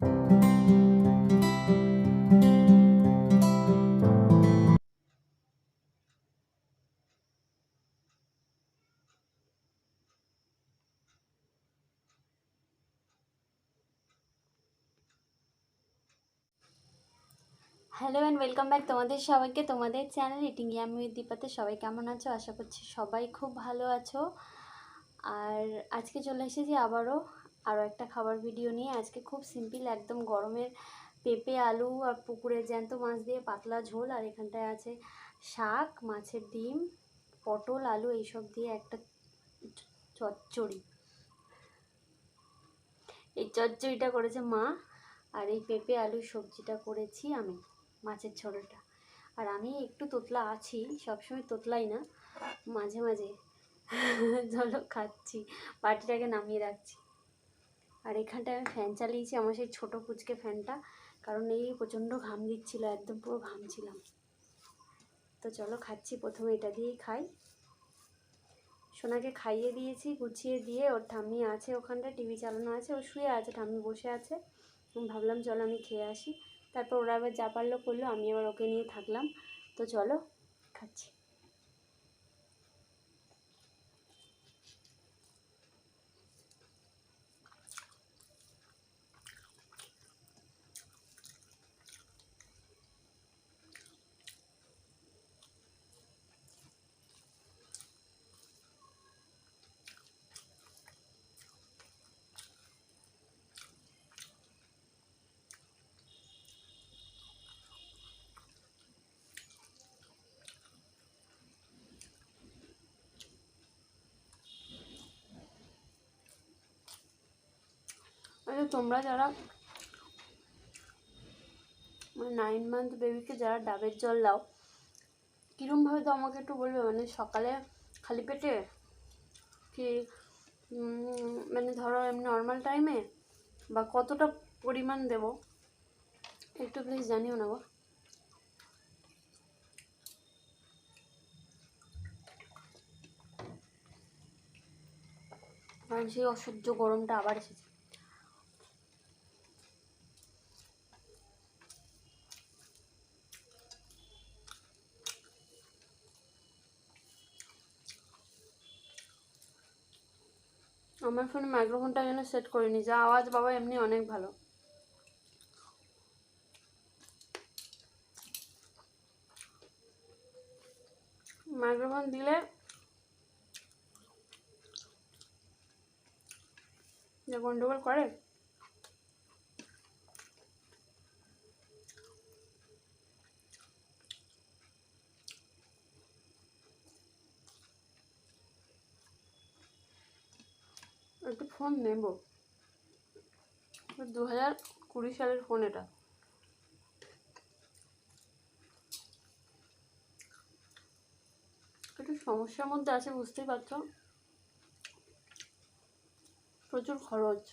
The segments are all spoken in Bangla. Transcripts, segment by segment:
হ্যালো অ্যান্ড ওয়েলকাম ব্যাক তোমাদের সবাইকে, তোমাদের চ্যানেল ইটিং আমি দীপাতে। সবাই কেমন আছো? আশা করছি সবাই খুব ভালো আছো। আর আজকে চলে এসেছি আবারও আরও একটা খাবার ভিডিও নিয়ে। আজকে খুব সিম্পল একদম গরমের পেঁপে, আলু আর পুকুরের জ্যান্ত মাছ দিয়ে পাতলা ঝোল। আর এখানটায় আছে শাক, মাছের ডিম, পটল, আলু, এইসব দিয়ে একটা চচ্চড়ি। এই চচ্চড়িটা করেছে মা আর এই পেঁপে, আলু, সবজিটা করেছি আমি, মাছের ঝোলটা। আর আমি একটু তোতলা আছি, সবসময় তোতলাই না, মাঝে মাঝে। জলও খাচ্ছি, বাটিটাকে নামিয়ে রাখছি। আর এখানটায় আমি ফ্যান চালিয়েছি, আমার সেই ছোটো কুচকে ফ্যানটা কারণ এই প্রচণ্ড ঘাম দিচ্ছিল, একদম পুরো ঘামছিলাম তো চলো খাচ্ছি, প্রথমে এটা দিয়েই খাই। সোনাকে খাইয়ে দিয়েছি, গুছিয়ে দিয়ে, ওর ঠাম্মি আছে ওখানটা টিভি চালানো আছে, ও শুয়ে আছে, ঠাম্মি বসে আছে। ভাবলাম, চলো আমি খেয়ে আসি। তারপর ওরা আবার যা পারল করল, আমি আবার ওকে নিয়ে থাকলাম। তো চলো, খাচ্ছি। তোমরা যারা মানে নাইন মান্থ বেবিকে যারা ডাবের জল দাও কীরমভাবে তো আমাকে একটু বলবে? মানে সকালে খালি পেটে? কি মানে ধরো এমনি নর্মাল টাইমে বা কতটা পরিমাণ দেব? একটু প্লিজ জানিও না গো। কারণ সেই অসহ্য গরমটা আবার এসেছে। আমার ফোনে মাইক্রোফোনটা যেন সেট করিনি। যা আওয়াজ বাবা এমনি অনেক ভালো। মাইক্রোফোন দিলে যে গন্ডগোল করে একটু ফোন নেব। দু হাজার কুড়ি সালের ফোন এটা। একটু সমস্যার মধ্যে আছে, বুঝতেই পারছ? প্রচুর খরচ।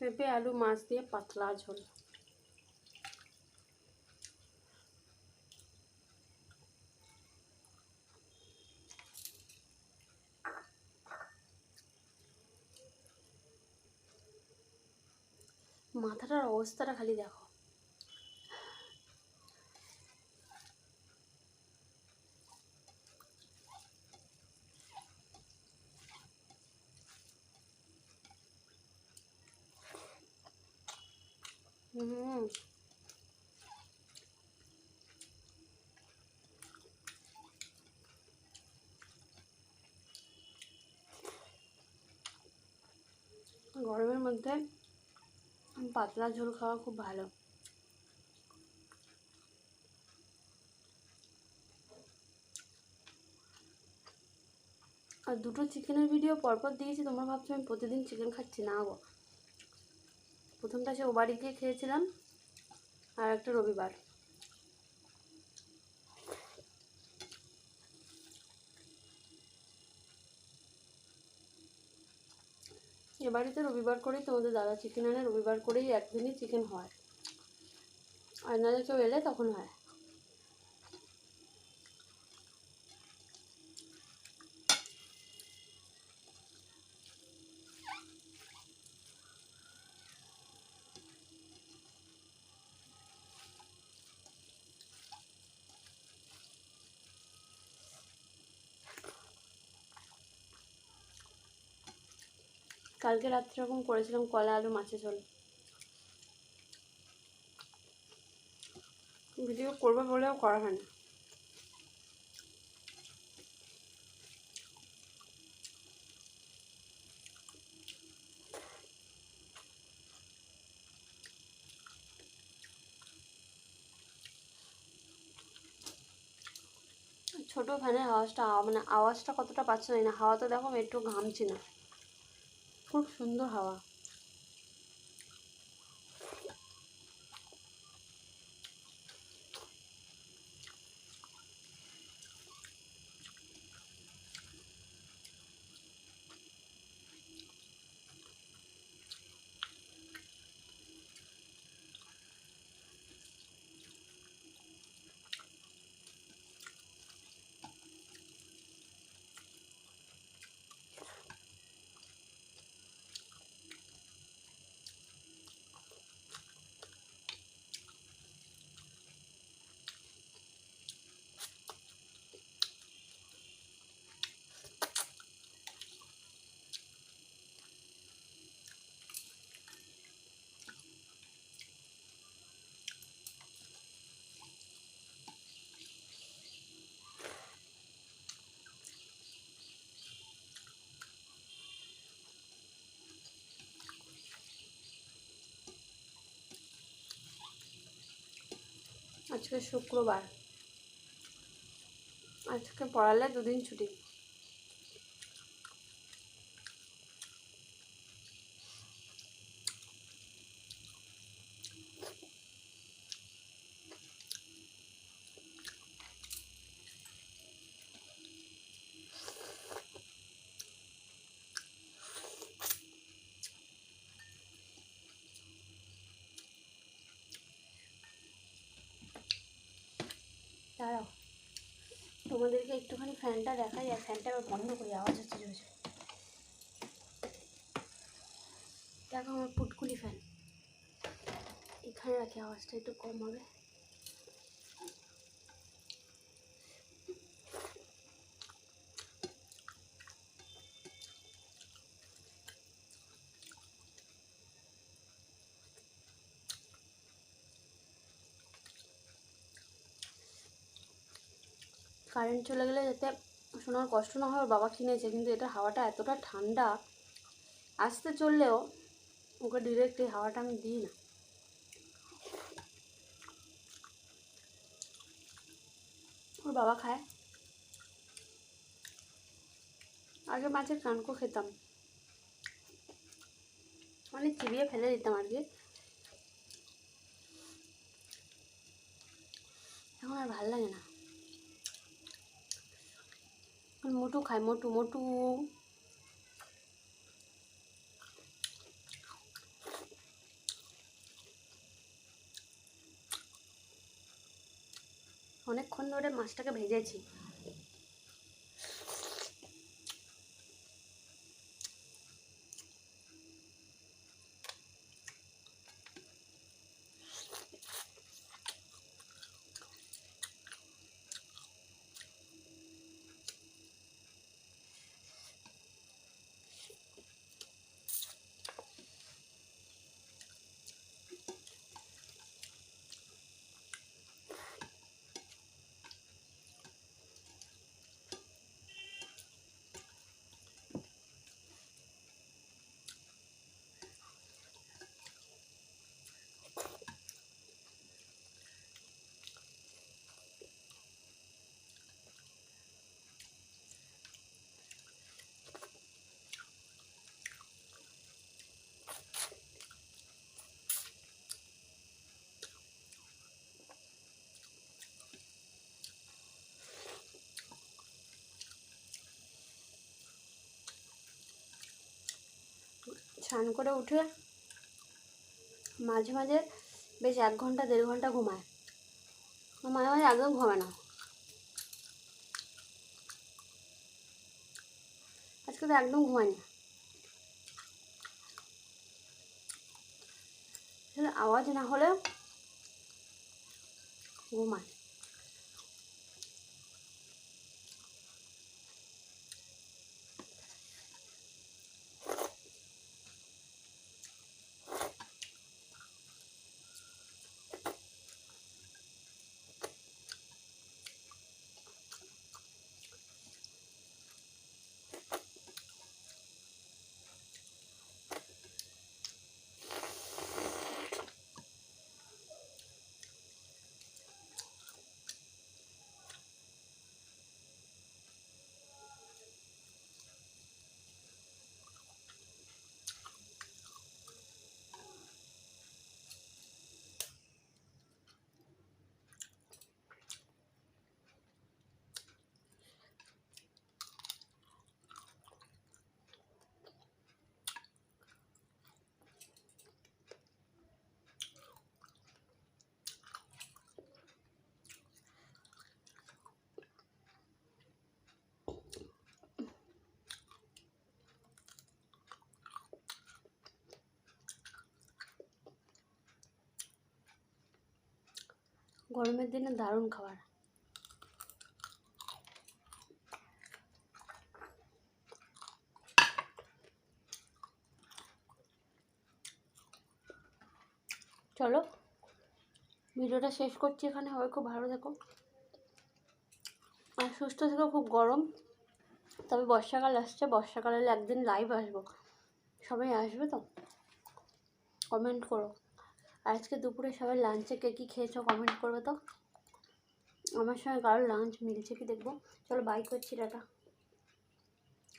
পেঁপে, আলু, মাছ দিয়ে পাতলা ঝোল। মাথাটার অবস্থাটা খালি দেখো। হুম। গরমের মধ্যে পাতলা ঝোল খাওয়া খুব ভালো। আর দুটো চিকেনের ভিডিও পরপর দিয়েছি, তোমরা ভাবছ আমি প্রতিদিন চিকেন খাচ্ছি, না গো। প্রথমটা সে ও বাড়ি গিয়ে খেয়েছিলাম, আর একটা রবিবার। এ বাড়িতে রবিবার করেই তোমাদের দাদা চিকেন আনে, রবিবার করেই একদিনই চিকেন হয়। আর নাহলে কেউ এলে তখন হয়। কালকে রাত্রে এরকম করেছিলাম কলা, আলু, মাছের ঝোল। ভিডিও করব বলেও করা হয় না। ছোট ফ্যানের আওয়াজটা মানে আওয়াজটা কতটা পাচ্ছ না। হাওয়া তো দেখো একটু ঘামছি না। খুব সুন্দর হাওয়া আজকে শুক্রবার। আজকে পড়ালে দুদিন ছুটি। দাঁড়াও। তোমাদেরকে একটুখানি ফ্যানটা দেখাই, আর ফ্যানটা আবার বন্ধ করি, আওয়াজ হচ্ছে দেখো আমার পুটকুলি ফ্যান। এখানে রাখি, আওয়াজটা একটু কম হবে। কারেন্ট চলে গেলে যাতে শোনার কষ্ট না হয় বাবা কিনেছে, কিন্তু এটা হাওয়াটা এতটা ঠান্ডা। আসতে চললেও ওকে ডিরেক্ট এই হাওয়াটা আমি দিই না। ওর বাবা খায়। আগে মাছের কানকো খেতাম। মানে চিবিয়ে ফেলে দিতাম আর কি। এখন আর ভালো লাগে না। মোটু খায় মোটু মোটু। অনেকক্ষণ ধরে মাছটাকে ভেজেছি। স্নান করে উঠে মাঝে মাঝে বেশ এক ঘণ্টা, দেড় ঘণ্টা ঘুমায়। মাঝে মাঝে একদম ঘুমায় না। আজকে তো একদম ঘুমায়নি আওয়াজ না হলেও ঘুমায়। গরমের দিনে দারুণ খাবার। চলো, ভিডিওটা শেষ করছি এখানে, সবাই খুব ভালো থেকো। আর সুস্থ থেকো, খুব গরম। তবে বর্ষাকাল আসছে, বর্ষাকালে একদিন লাইভ আসব। সবাই আসবে তো? কমেন্ট করো। আজকে দুপুরে সবাই লাঞ্চে কে কী খেয়েছো কমেন্ট করবে তো? আমার সঙ্গে কারোর লাঞ্চ মিলছে কি দেখব? চলো বাই করছি, টাটা।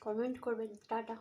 কমেন্ট করবে, টাটা।